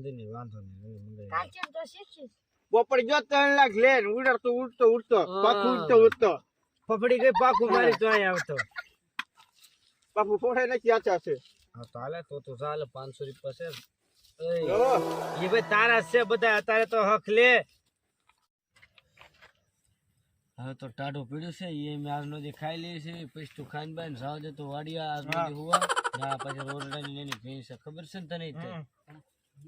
નંદિની વાંધો નહીં એની મંગાઈ કાચી તો શીખી બપોર જો ત્રણ લાખ લે ને ઉડતો ઉડતો. ઉડતો પાછું ઉડતો ઉડતો. પકડી ગઈ પાકું મારી તો અહીં આવતો. બાપુ પોઠે નથી આચા છે. હા તો હાલે તો તો ચાલે પાંચસો રૂપિયા છે. જો. એ ભાઈ તારા જ છે બધા અત્યારે તો હક લે. હવે તો ટાઢું પીડ્યું છે એ મેં આજ નદી ખાઈ લે છે પછી તું ખાઈને બાઈને જાવ દે તો વાડિયા આજ નદી હુવા. ના પછી રોટલાની એની ભેંસ છે ખબર છે ને તને ઈ તે?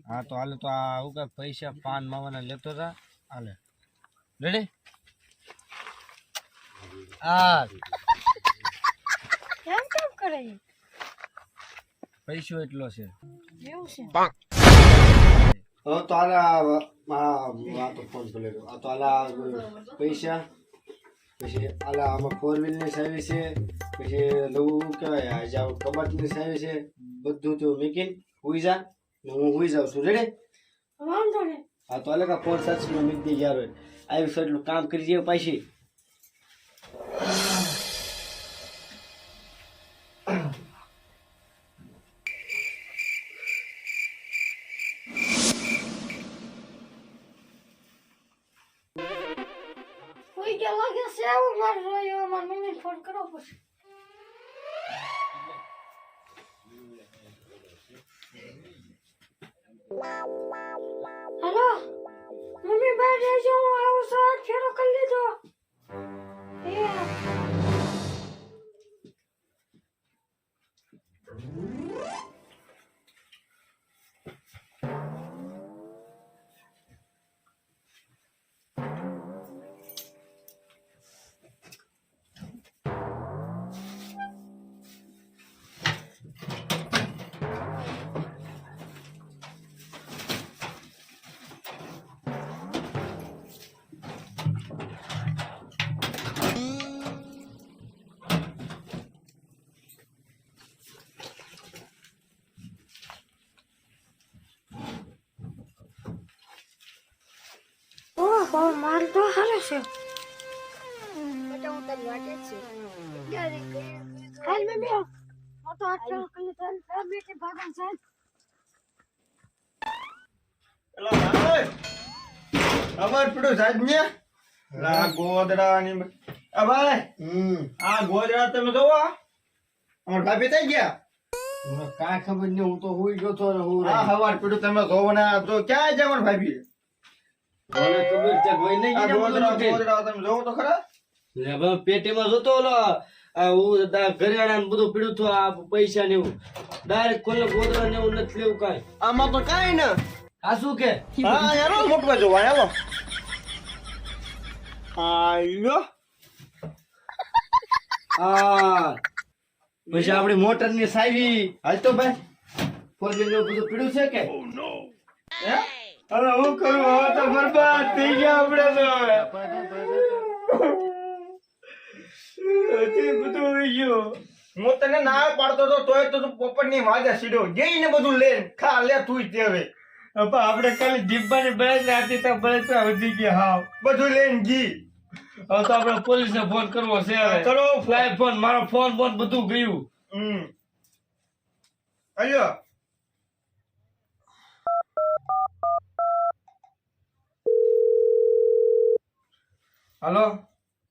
હા તો હાલે તો આ શું કે પૈસા પાન માવાના લેતો હતા હાલે. રેડી હા કેમ કેમ કરે પૈસો એટલો છે. એવું છે? તો આલા તો ફોન આ તો આલા પૈસા પછી આલા આમાં ફોર વ્હીલ સર્વિસ છે પછી નવું કહેવાય આ જાવ કબાટની સર્વિસ છે બધું તો મેકીન ઉઈ જા. હું હુઈ જાઉં છું. રેડે વાંધો નહીં. હા તો કા ફોન સાચી માં મૂકી દે યાર આવી. એટલું કામ કરી જાય પાછી. છે ફોન કરો પડશે. હેલો મમ્મી બહાર રહેજો હું આવું આ ફેરો કરી લીધો એ ઓહો માલ તો હારે છે. હાલ મમ્મી હું તો આ ફેરો કરી લીધો આ બેટી ભાગન સાહેબ. એલા ભાઈ અમાર પડ્યું સાહેબ ને? લા ગોદડા ની આ ભાઈ હમ. આ ગોદડા તમે જોવો. અમાર ભાભી થઈ ગયા? મને કાંઈ ખબર નહીં હું તો હોઈ ગયો તો ને હું આ હવાર પીડું તમે જોવો ને તો ક્યાં જવાનું ભાભી? મને ખબર છે કોઈ નહીં આ કીધું ગોદડા તમે જોવો તો ખરા? લે હવે પેટીમાં જોતો ઓલો હું દા- ને બધું પીડું હતું આ પૈસા ને એવું. ડાયરેક્ટ ખોલે ગોદડા ને એવું નથી લેવું કાંઈ. આમાં તો કાંઈ ને. આ શું કે? હા યાર મોટવા જોવા હાલો. આયો આ પછી આપણી મોટરની સાવી હાલ તો ભાઈ. ફોર બધું પીડ્યું છે કે? હે? હવે હું કરું? હવે તો બરબાદ થઈ ગયા આપણે તો. હવે હજી બધું આવી ગયું. હું તને ના પાડતો તો તોય તો તું પોપટની વાજા સીડ્યો જઈને બધું લે. ખા લે તું તે હવે. અપા આપણે ખાલી જીબ્બાની બળદ નાખી તો બળદ તો વધી ગયા. હાવ. બધું લઈને જી હવે તો આપણે પોલીસને ફોન કરવો છે હવે. કરો. ફ્લાય ફોન મારો ફોન ફોન બધું ગયું. હમ. અલ્યો હાલો?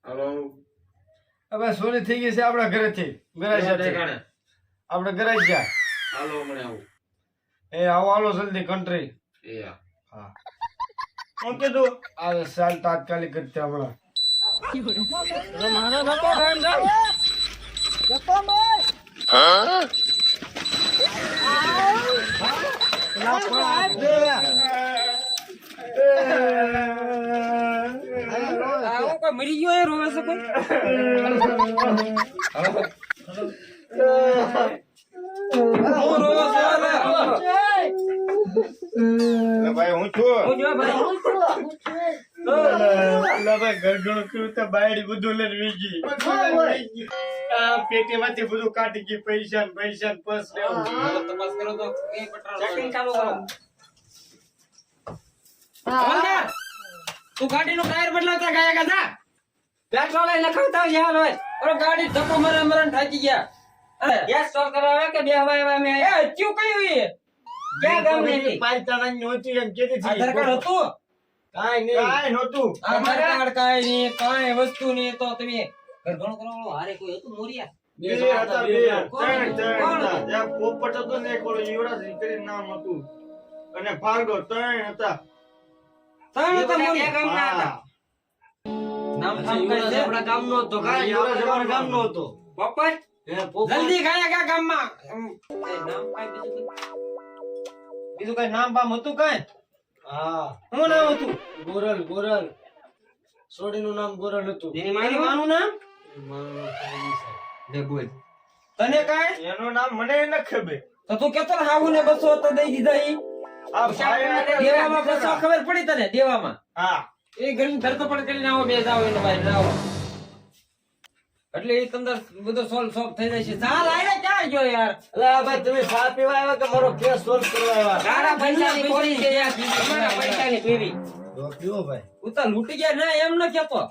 હલો. હવે સોની થઈ ગઈ છે આપણા ઘરેથી. ગરાજ ઠેકાણે આપણે ગરાજ જા હાલો હમણાં આવું. એ આવો હાલો જલ્દી કન્ટ્રી એ હા. હા. હું કીધું? આ સાલ તાત્કાલિક જ છે હમણાં. એટલે આ હું. છું અલા ભાઈ ગરગણું કર્યું તો બાયડી બધું લઈને વીગી પેટીમાંથી બધું કાઢી ગયું પૈસા પૈસા ને ને. તપાસ કરો તો. એ ચાલુ કરો. તું ગાડીનું ટાયર બદલાવતા ગયા કે જા પેટ્રોલ એ નખાવતા હોય યાર હોય. ઓલો ગાડી ધક્કો મરે મરણ થાકી ગયા. અરે ગેસ સ્ટોર કરાવે કે બે હવા એવા મે એ ચિયું કયું એ ક્યાં ગામની હતી? પાલિતાણાની નહોતી એમ કે. આધાર કાર્ડ હતું? કાઈ નહીં. કાઈ નહોતું. આધાર કાર્ડ કાઈ નહીં કાઈ વસ્તુ નહીં. તો તમે કરવા વાળો હારે કોઈ હતું? મોરિયા? બે હતા બે ત્રણ ત્રણ હતા? પોપટ હતો ને એક ઓલો યુવરાજ કરીને નામ હતું. અને ભાગો ત્રણ હતા. ત્રણ હતા મોરિયા. ગામના હતા. નામ થામ કાંઈ છે? આપણા ગામનો હતો હા, યુવરાજ અમારા ગામનો હતો. પોપટ? જલ્દી ગયા ગયા ગામમાં. નામ કાંઈ બીજું બીજું કઈ નામ બામ હતું કઈ? હા. શું નામ હતું? ગોરલ ગોરલ. સોડીનું નામ ગોરલ હતું. એની માની? માનું નામ? મારું નામ સોડી છે. લે બોલ. તને કાંઈ? એનું નામ મને ન ખબર. તો તું કેતો ને હાવું ને બસો તો દઈ દીધા ઈ. આ દેવામાં બસો ખબર પડી તને દેવામાં? હા. એ ગરમી ધરતો પણ કરીને આવો બે જાવ એનો ભાઈ જાવ એટલે એ તંદર બધો સોલ્વ સોલ્વ થઈ જશે ચાલ આયરે ક્યાં ગયો યાર? અલા આ ભાઈ તમે ચા પીવા આવ્યા કે મારો કેસ સોલ્વ કરવા આવ્યા? તારા પૈસાની કોરી છે યાર. તમારા પૈસાની પીવી તો પીવો ભાઈ? ઉતા લૂટી ગયા. ના એમ ન કેતો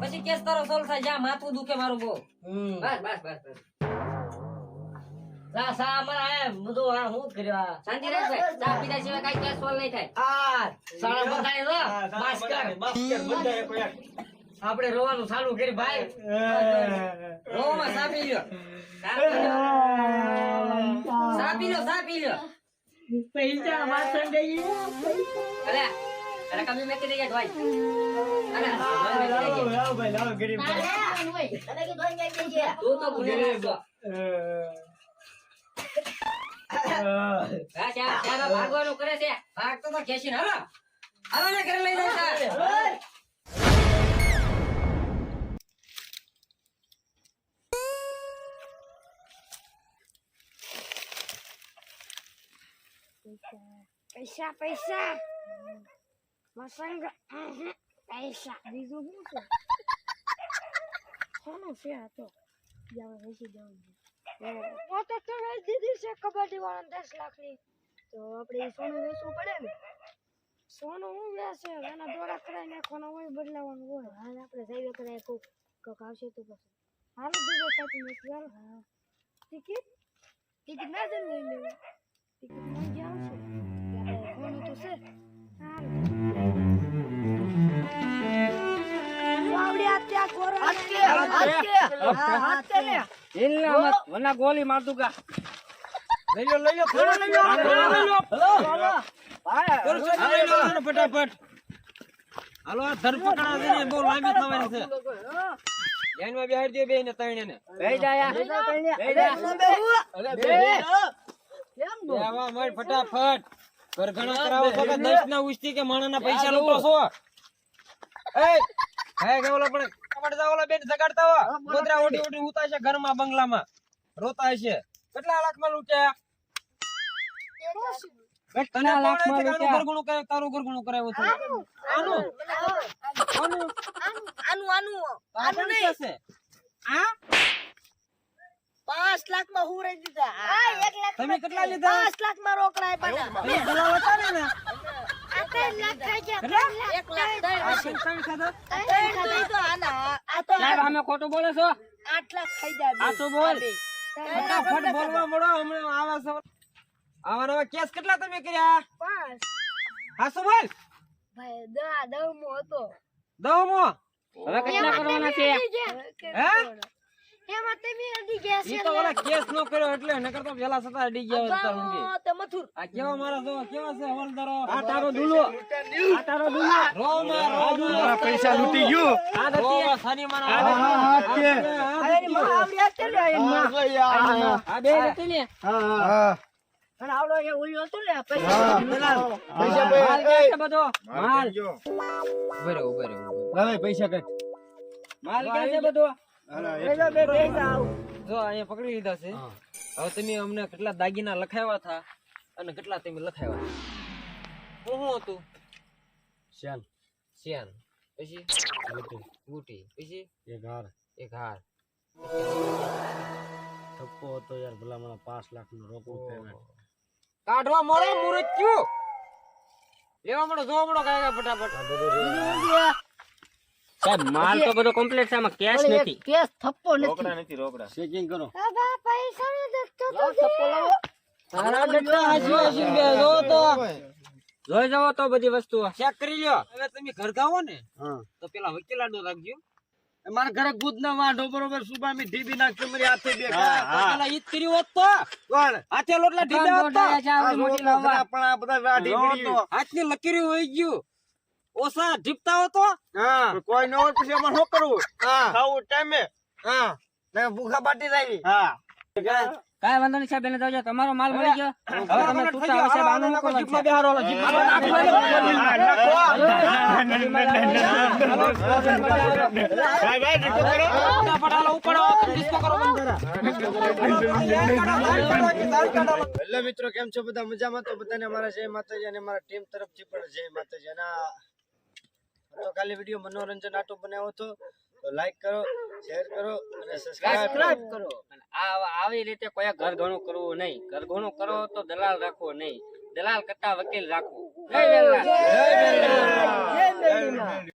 પછી કેસ તારો સોલ્વ થાય જા માથું દુખે મારું બહુ. હમ. બસ બસ બસ બસ. સા સા અમારા આયા બધું આ હું જ કર્યું શાંતિ રાખ ભાઈ પીધા સિવાય કાંઈ કેસ સોલ્વ નહીં થાય આ સાડા બંધાય તો બસ કર બાસ્કેટ બધાએ પડ્યા. આપણે રોવાનું ચાલુ કરી ભાઈ રોવામાં સાપી લ્યો સા લ્યો. સા લ્યો પૈસા વાસણ અલે અરે કમી મેકી દઈએ ભાઈ અરે લાવો, ભાઈ, લાવ ગરીબ. તું તો ભૂલી ગયો ભાગવાનું કરે છે. ભાગતો તો ખેંચીને હાલો. હાલો ઘરે લઈ જાય પૈસા પૈસા. મસંગ પૈસા. બીજું શું છે? કોનું છે આ તો? જાવ હું તો વેચી દીધી છે કબડ્ડી વાળા દસ લાખની. તો આપણે સોનું વેચવું પડે ને. સોનું હું વેચે? એના દોરા કરાવી નાખવાનો હોય, બદલાવાનું હોય. હાલ આપણે જઈએ કરાય કોક કોક આવશે તો પછી. હાલ દૂધે કાપી નાખી હાલ હા. ટિકિટ? ટિકિટ ના જણ લઈ લેવું ટિકિટ મોંઘી આવશે. સોનું તો છે. હાલ. વના ગોલી માર દુગા લઈ લો લઈ લો થોડો લઈ લો લઈ લો. ને ફટાફટ. હાલો આ ધરપકડ આ છે ને બહુ લાંબી થવાની છે. લાઈનમાં બેહાડી બે કેમ ત્રણેયને. આવા મર ફટાફટ. ઘરઘણા કરાવો છો કે દસના ઉસ્તી કે માણસના પૈસા લૂંટો છો એ હે કે ઓલો પણ કપડ ઓલા બેન જગાડતા હો ગોદરા ઓઢી ઓઢી ઉતા છે ઘરમાં બંગલામાં. રોતા છે કેટલા લાખમાં લૂંટ્યા? બે તને લાખમાં લૂંટ્યા? ઘરઘણું કરે તારું ઘરઘણું કરાવ્યું છે આનું. આનું? આનું. આનું? આનું નહીં હશે આ પાંચ લાખમાં હું? રહી દીધા. તમે કેટલા લીધા? પાંચ લાખમાં રોકડા આપ્યા તમે દલાલ હતા ને સાહેબ અમે ખોટું બોલે. છો આઠ લાખ ખાઈ ગયા આ બોલ. ફટાફટ બોલવા મળો હમણાં આવા સવાલ આવા કેસ કેટલા તમે કર્યા પાંચ હા બોલ ભાઈ દા દવમો હતો દવમો હવે કેટલા કરવાના છે હે? એમાં તમે અડી ગયા ઈ તો ઓલા કેસ નો કર્યો એટલે નકર તો પેલા સતા અડી ગયા હોત તાર ઊંઘી. તે મથુર. આ કેવા મારા જો કેવા છે હવલદારો? આ તારો દુલો. આ તારો દુલો. રો માં રો દુલો પૈસા લૂંટી ગયું. આ નથી સાની મારા હા, હા, હા, તે. આ બે નથી ને. હા હા. અને આવડો એ ઉલ્યો હતો ને પૈસા પૈસા માલ પૈસા ક્યાં છે બધો? માલ. જો ઉભે રહો ઉભે રહો ઉભે રહો. લાવે પૈસા કટ માલ ક્યાં છે બધો? જો અહીંયા પકડી લીધા છે. હવે તમે અમને કેટલા દાગીના લખાવ્યા હતા અને કેટલા તમે લખાવ્યા હું શું હતું? શ્યામ શિયાન પછી? બુટી પછી? એક હાર. એક હાર. થપ્પો હતો યાર ભલા મને પાંચ લાખનું રોકડું payment. કાઢવા મળો મુરચ્યું લેવા મળો જોવા મળો કાંઈ ફટાફટ. સાહેબ માલ તો બધો કોમ્પ્લેક્સ આમાં કેશ નથી. કેશ થપ્પો નથી. રોકડા નથી રોકડા. ચેકિંગ કરો. પૈસા નથી તો તારા દત્તો હાજી હાજી બે જો તો. જોઈ જાવ તો બધી વસ્તુ ચેક કરી લ્યો. હવે તમે ઘર ગાવો ને તો પેલા વકીલાડો રાખજો. મારા ઘરે ગુદ ના વાંઢો બરોબર સુબા મી ઢીબી નાખજો મારી હાથે બે પેલા ઈ જ કર્યું હોત તો. કોણ હાથે લોટલા ઢીબા હતા આ મોટી લાવવા. પણ આ બધા હાથની લકીરી હોય ગયું. ઓસા ઢીપતા હતો હા કોઈ ન હોય પછી અમારે શું કરવું હા ખાવું ટાઈમે હા ને ભૂખા બાટી જાય હા કાંઈ વાંધો નહીં સાહેબ એને જાજો તમારો માલ મળી ગયો હવે તમે તૂટા હશે બાનું મૂકો જીપમાં બેહારો ઓલો ફટાફટ પડાલો ઉપાડો ડિસ્કો કરો હેલો મિત્રો કેમ છો બધા મજામાં તો બધાને અમારા જય માતાજી અને અમારા ટીમ તરફથી પણ જય માતાજી અને તો કાલે વીડિયો મનોરંજન આટો બનાવ્યો હતો. તો લાઈક કરો શેર કરો અને સબસ્ક્રાઇબ કરો. આ આવી રીતે કોઈ ઘર ઘણું કરવું નહીં. ઘર ઘણું કરો તો દલાલ રાખવો નહીં. દલાલ કરતા વકીલ રાખવું. જય. જય.